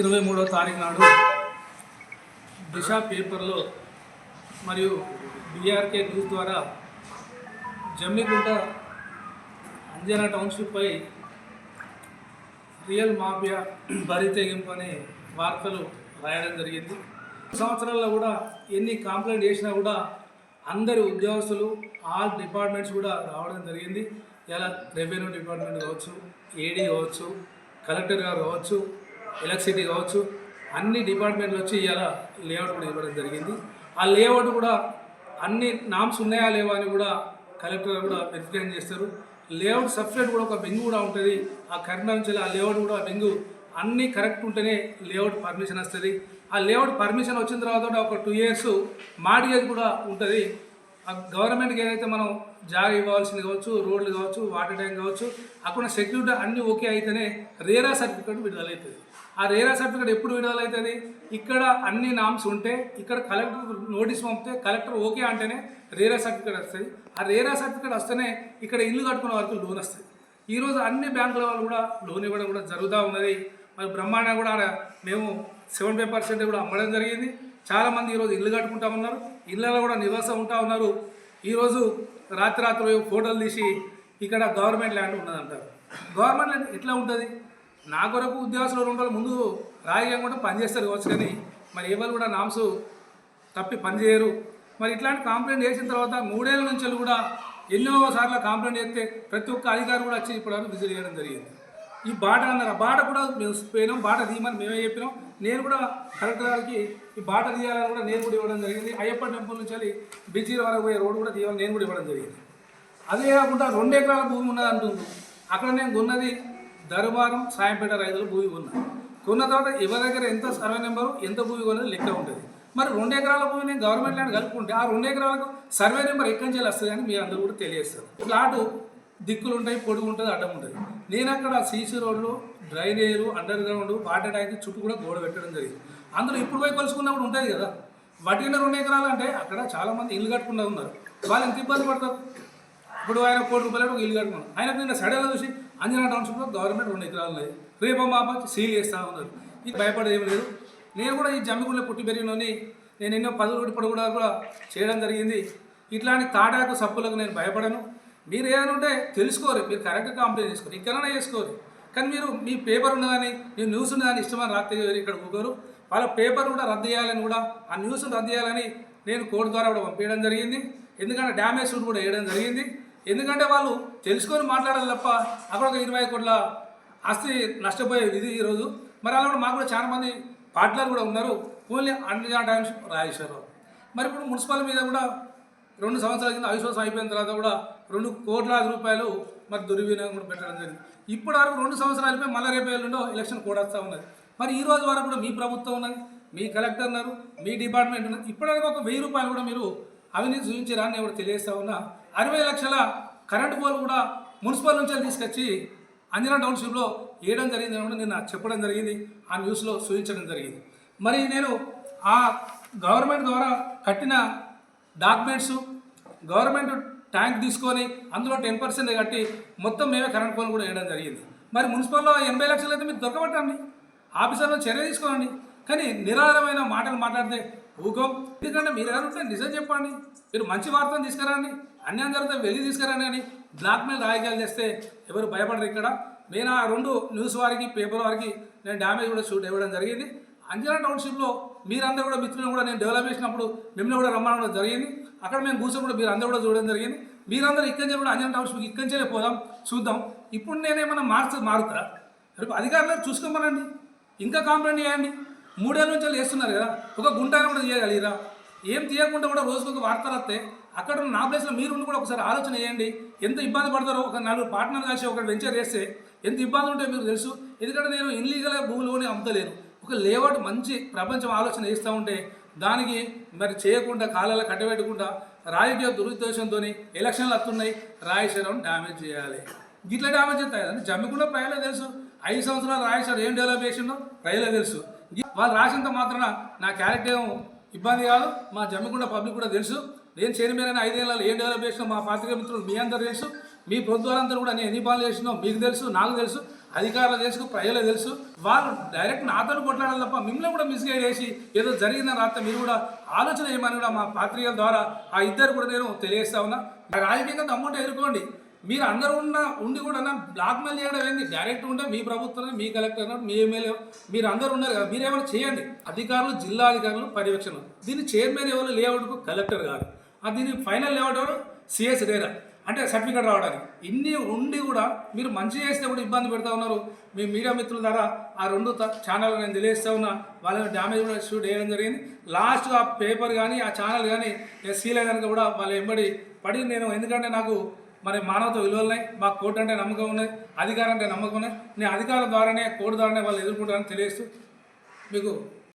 ఇరవై మూడవ తారీఖు నాడు దిశ పేపర్లో మరియు బీఆర్కే న్యూస్ ద్వారా జమ్మిగుంట అంజనా టౌన్షిప్పై రియల్ మాఫియా బరి తెగింపు అనే వార్తలు రాయడం జరిగింది. సంవత్సరాల్లో కూడా ఎన్ని కంప్లైంట్ చేసినా కూడా అందరి ఉద్యోగస్తులు ఆల్ డిపార్ట్మెంట్స్ కూడా రావడం జరిగింది. ఇలా రెవెన్యూ డిపార్ట్మెంట్ కావచ్చు ఏడీ కావచ్చు కలెక్టర్ గారు కావచ్చు ఎలక్ట్రిసిటీ కావచ్చు. అన్ని డిపార్ట్మెంట్లు వచ్చి ఇలా లేఅవుట్ కూడా ఇవ్వడం జరిగింది. ఆ లేఅవుట్ కూడా అన్ని నామ్స్ ఉన్నాయా లేవా అని కూడా కలెక్టర్ కూడా వెరిఫికేషన్ చేస్తారు. లేఅవుట్ సపరేట్ కూడా ఒక బెంగు కూడా ఉంటుంది. ఆ కరీంనగర్ నుంచి ఆ లేఅవుట్ కూడా బెంగు అన్నీ కరెక్ట్ ఉంటేనే లేఅవుట్ పర్మిషన్ వస్తుంది. ఆ లేఅవుట్ పర్మిషన్ వచ్చిన తర్వాత కూడా ఒక టూ ఇయర్స్ మార్టిగేజ్ కూడా ఉంటుంది. ఆ గవర్నమెంట్కి ఏదైతే మనం జాగ ఇవ్వాల్సింది కావచ్చు రోడ్లు కావచ్చు వాటర్ ట్యాంక్ కావచ్చు అక్కడ సెక్యూరిటీ అన్నీ ఓకే అయితేనే రేరా సర్టిఫికేట్ విడుదలవుతుంది. ఆ రేరా సర్టిఫికేట్ ఎప్పుడు విడుదలవుతుంది ఇక్కడ అన్ని నామ్స్ ఉంటే ఇక్కడ కలెక్టర్ నోటీస్ పంపితే కలెక్టర్ ఓకే అంటేనే రేరా సర్టిఫికేట్ వస్తుంది. ఆ రేరా సర్టిఫికేట్ వస్తేనే ఇక్కడ ఇల్లు కట్టుకున్న వరకు లోన్ వస్తుంది. ఈరోజు అన్ని బ్యాంకుల వాళ్ళు కూడా లోన్ ఇవ్వడం కూడా జరుగుతూ ఉన్నది. మరి బ్రహ్మాండ కూడా మేము సెవెన్ ఫైవ్ పర్సెంట్ కూడా అమ్మడం జరిగింది. చాలామంది ఈరోజు ఇల్లు కట్టుకుంటా ఉన్నారు. ఇళ్ళలో కూడా నివాసం ఉంటా ఉన్నారు. ఈరోజు రాత్రి రాత్రి ఫోటోలు తీసి ఇక్కడ గవర్నమెంట్ ల్యాండ్ ఉన్నదంటారు. గవర్నమెంట్ ల్యాండ్ ఎట్లా ఉంటుంది? నా కొరకు ఉద్యోగస్తులు రెండు రోజుల ముందు రాజకీయం పనిచేస్తారు కావచ్చు కానీ మరి ఎవరు కూడా నామ్స్ తప్పి పనిచేయరు మరి ఇట్లాంటి కంప్లైంట్ చేసిన తర్వాత మూడేళ్ళ నుంచి కూడా ఎన్నో సార్లు కంప్లైంట్ చేస్తే ప్రతి ఒక్క అధికారి కూడా వచ్చి ఇప్పుడు విజిట్ చేయడం జరిగింది. ఈ బాట అన్నారు. బాట కూడా మేము పోయినాం. బాట తీయమని మేమే చెప్పినాం. నేను కూడా కలెక్టర్ గారికి ఈ బాట తీయాలని కూడా నేను కూడా ఇవ్వడం జరిగింది. అయ్యప్ప టెంపుల్ నుంచి వెళ్ళి బీచ్ వరకు పోయే రోడ్డు కూడా తీయాలని నేను కూడా ఇవ్వడం జరిగింది. అదే కాకుండా రెండు ఎకరాల భూమి ఉన్నది అంటుంది అక్కడ నేను కొన్నది దర్బారం సాయంపేట రైతులు భూమి కొన్నా. కొన్న తర్వాత ఎవరి దగ్గర ఎంత సర్వే నెంబరు ఎంత భూమి కొన్నది లెక్క ఉంటుంది మరి రెండు ఎకరాల భూమి నేను గవర్నమెంట్ ల్యాండ్ కలుపుకుంటే ఆ రెండు ఎకరాలకు సర్వే నెంబర్ ఎక్కడి నుంచి వస్తుంది అని మీరు అందరూ కూడా తెలియజేస్తారు. ప్లాటు దిక్కులు ఉంటాయి పొడుగు ఉంటుంది అడ్డం ఉంటుంది. నేను అక్కడ సీసీ రోడ్లు డ్రైనేజీలు అండర్ గ్రౌండ్ వాటర్ ట్యాంక్ చుట్టూ కూడా గోడ పెట్టడం జరిగింది. అందులో ఇప్పుడు పోయి కొలుసుకున్నప్పుడు ఉంటుంది కదా. వటిన రెండు ఎకరాలు అంటే అక్కడ చాలామంది ఇల్లు కట్టుకుంటూ ఉన్నారు. వాళ్ళు ఎంత ఇబ్బంది పడతారు? ఇప్పుడు ఆయన కోటి రూపాయలు ఒక ఇల్లు కట్టుకున్నారు. ఆయనకు నిన్న సడన్గా చూసి అంజనా టౌన్షిప్లో గవర్నమెంట్ రెండు ఎకరాలు ఉన్నాయి. రేపు మాప సీల్ చేస్తూ ఉన్నారు. ఇది భయపడేది లేదు. నేను కూడా ఈ జమ్మిగుండె పుట్టి పెరిగినోని నేను ఎన్నో పదులు ఇప్పుడు కూడా కూడా చేయడం జరిగింది. ఇట్లాంటి తాటాకు సప్పులకు నేను భయపడను. మీరు ఏదైనా ఉంటే తెలుసుకోరు. మీరు కరెక్ట్గా కంప్లైంట్ చేసుకోరు. ఇక్కడైనా చేసుకోరు. కానీ మీరు మీ పేపర్ ఉన్నదని మీ న్యూస్ ఉన్నదని ఇష్టమని రాత్రి ఇక్కడ ఊగరు. వాళ్ళ పేపర్ కూడా రద్దు చేయాలని కూడా ఆ న్యూస్ రద్దు చేయాలని నేను కోర్టు ద్వారా కూడా పంపించడం జరిగింది. ఎందుకంటే డ్యామేజ్ కూడా వేయడం జరిగింది. ఎందుకంటే వాళ్ళు తెలుసుకొని మాట్లాడాలి తప్ప అక్కడ ఒక ఇరవై కోట్ల ఆస్తి నష్టపోయే విధి ఈరోజు మరి అలా కూడా మాకు కూడా చాలామంది మంది కూడా ఉన్నారు. ఓన్లీ అన్ని టైమ్స్ రాజేశ్వరరావు మరి ఇప్పుడు మున్సిపల్ మీద కూడా రెండు సంవత్సరాల కింద అవిశ్వాసం అయిపోయిన తర్వాత కూడా రెండు కోట్లాది రూపాయలు మరి దుర్వినియోగం కూడా పెట్టడం జరిగింది. ఇప్పటి వరకు రెండు సంవత్సరాలు అయిపోయి మళ్ళీ రేపు ఎల్లుండో ఎలక్షన్ కూడా వస్తూ ఉన్నది. మరి ఈ రోజు వరకు కూడా మీ ప్రభుత్వం ఉన్నది మీ కలెక్టర్ ఉన్నారు మీ డిపార్ట్మెంట్ ఉన్నారు. ఇప్పటివరకు ఒక వెయ్యి రూపాయలు కూడా మీరు అవినీతి చూపించారని నేను కూడా తెలియజేస్తా ఉన్నా. అరవై లక్షల కరెంటు పోల్ కూడా మున్సిపల్ నుంచి తీసుకొచ్చి అంజనా టౌన్షిప్లో వేయడం జరిగింది అని కూడా నిన్న చెప్పడం జరిగింది. ఆ న్యూస్లో సూచించడం జరిగింది. మరి నేను ఆ గవర్నమెంట్ ద్వారా కట్టిన డాక్యుమెంట్స్ గవర్నమెంట్ ట్యాంక్ తీసుకొని అందులో టెన్ పర్సెంట్ కట్టి మొత్తం మేమే కరెంట్ పోల్ కూడా వేయడం జరిగింది. మరి మున్సిపల్లో ఎనభై లక్షలు అయితే మీరు దొరకబట్టండి. ఆఫీసర్లో చర్య తీసుకోండి. కానీ నిరాధారమైన మాటలు మాట్లాడితే ఊకో. ఎందుకంటే మీరు ఎవరు నిజం చెప్పండి. మీరు మంచి వార్తను తీసుకురండి. అన్యాయం జరిగితే వెళ్ళి తీసుకురండి అని బ్లాక్ మెయిల్ చేస్తే ఎవరు భయపడరు ఇక్కడ. నేను ఆ రెండు న్యూస్ వారికి పేపర్ వారికి నేను డ్యామేజ్ కూడా షూట్ ఇవ్వడం జరిగింది. అంజనా టౌన్షిప్లో మీరందరూ కూడా మిత్రులను కూడా నేను డెవలప్ చేసినప్పుడు మిమ్మల్ని కూడా రమ్మడం జరిగింది. అక్కడ మేము కూర్చొని కూడా మీరు అందరూ కూడా చూడడం జరిగింది. మీరందరూ ఇక్కడి నుంచి కూడా అంజనా టౌన్షిప్ ఇక్కడి నుంచే పోదాం చూద్దాం. ఇప్పుడు నేనేమన్నా మార్చు మారుతా? రేపు అధికారులు చూసుకోమనండి? ఇంకా కాంప్లైంట్ చేయండి. మూడేళ్ళ నుంచి వేస్తున్నారు కదా. ఒక గుంటాన్ని కూడా చేయగలిగిరా? ఏం తీయకుండా కూడా రోజుకొక ఒక వార్త రాస్తే అక్కడ ఉన్న నా ప్లేస్లో మీరు ఉండి కూడా ఒకసారి ఆలోచన చేయండి. ఎంత ఇబ్బంది పడతారో ఒక నలుగురు పార్ట్నర్ కలిసి ఒక వెంచర్ చేస్తే ఎంత ఇబ్బంది ఉంటే మీకు తెలుసు. ఎందుకంటే నేను ఇన్లీగల్ భూమిలోనే అమ్ముతలేను. ఒక లేఅవుట్ మంచి ప్రపంచం ఆలోచన చేస్తూ ఉంటే దానికి మరి చేయకుండా కాలాల కట్టబెట్టకుండా రాజకీయ దురుద్దేశంతో ఎలక్షన్లు వస్తున్నాయి. రాజేశ్వరం డ్యామేజ్ చేయాలి. గిట్లా డ్యామేజ్ చేస్తాయి. కదండి జమ్మికుండా ప్రజలే తెలుసు. ఐదు సంవత్సరాలు రాజేశ్వరం ఏం డెవలప్ చేసిండో ప్రజలే తెలుసు. వాళ్ళు రాసినంత మాత్రాన నా క్యారెక్టర్ ఇబ్బంది కాదు. మా జమ్మిగుండ పబ్లిక్ కూడా తెలుసు. నేను చైర్మన్ అయిన ఐదేళ్ళలో ఏం డెవలప్ చేసినా మా పాత్రిక మిత్రులు మీ అందరూ తెలుసు. మీ ప్రభుత్వాలందరూ కూడా నేను ఎన్ని పనులు చేసినో మీకు తెలుసు నాకు తెలుసు. అధికారులు తెలుసు ప్రజలు తెలుసు. వాళ్ళు డైరెక్ట్ నాతో కొట్లాడాలి తప్ప మిమ్మల్ని కూడా మిస్గైడ్ చేసి ఏదో జరిగిందని రాత్రి మీరు కూడా ఆలోచన చేయమని కూడా మా పాత్రికల ద్వారా ఆ ఇద్దరు కూడా నేను తెలియజేస్తా ఉన్నా. రాజకీయంగా దమ్ముంటే ఎదుర్కోండి. మీరు అందరూ ఉన్న ఉండి కూడా నన్ను బ్లాక్మెయిల్ చేయడం ఏంది? డైరెక్ట్ ఉంటే మీ ప్రభుత్వం మీ కలెక్టర్ మీ ఎమ్మెల్యే మీరు అందరూ ఉన్నారు కదా మీరు ఏమైనా చేయండి. అధికారులు జిల్లా అధికారులు పర్యవేక్షణ. దీని చైర్మన్ ఎవరు లేఅవుట్కు? కలెక్టర్ గారు ఆ దీని ఫైనల్ లేఅవుట్ ఎవరు? సిఎస్ డేరా అంటే సర్టిఫికేట్ రావడానికి. ఇన్ని ఉండి కూడా మీరు మంచి చేస్తే కూడా ఇబ్బంది పెడతా ఉన్నారు. మీ మీడియా మిత్రుల ద్వారా ఆ రెండు ఛానల్ నేను తెలియజేస్తా ఉన్నా వాళ్ళని డ్యామేజ్ కూడా షూట్ చేయడం జరిగింది. లాస్ట్ ఆ పేపర్ కానీ ఆ ఛానల్ కానీ సీల్ కనుక కూడా వాళ్ళ ఎంబడి పడి నేను ఎందుకంటే నాకు మరి మానవత విలువలు ఉన్నాయి మా కోర్టు అంటే నమ్మకం ఉన్నది అధికారం అంటే నమ్మకం ఉన్నాయి నేను అధికారం ద్వారానే కోర్టు ద్వారానే వాళ్ళు ఎదుర్కొంటారని తెలియస్తూ మీకు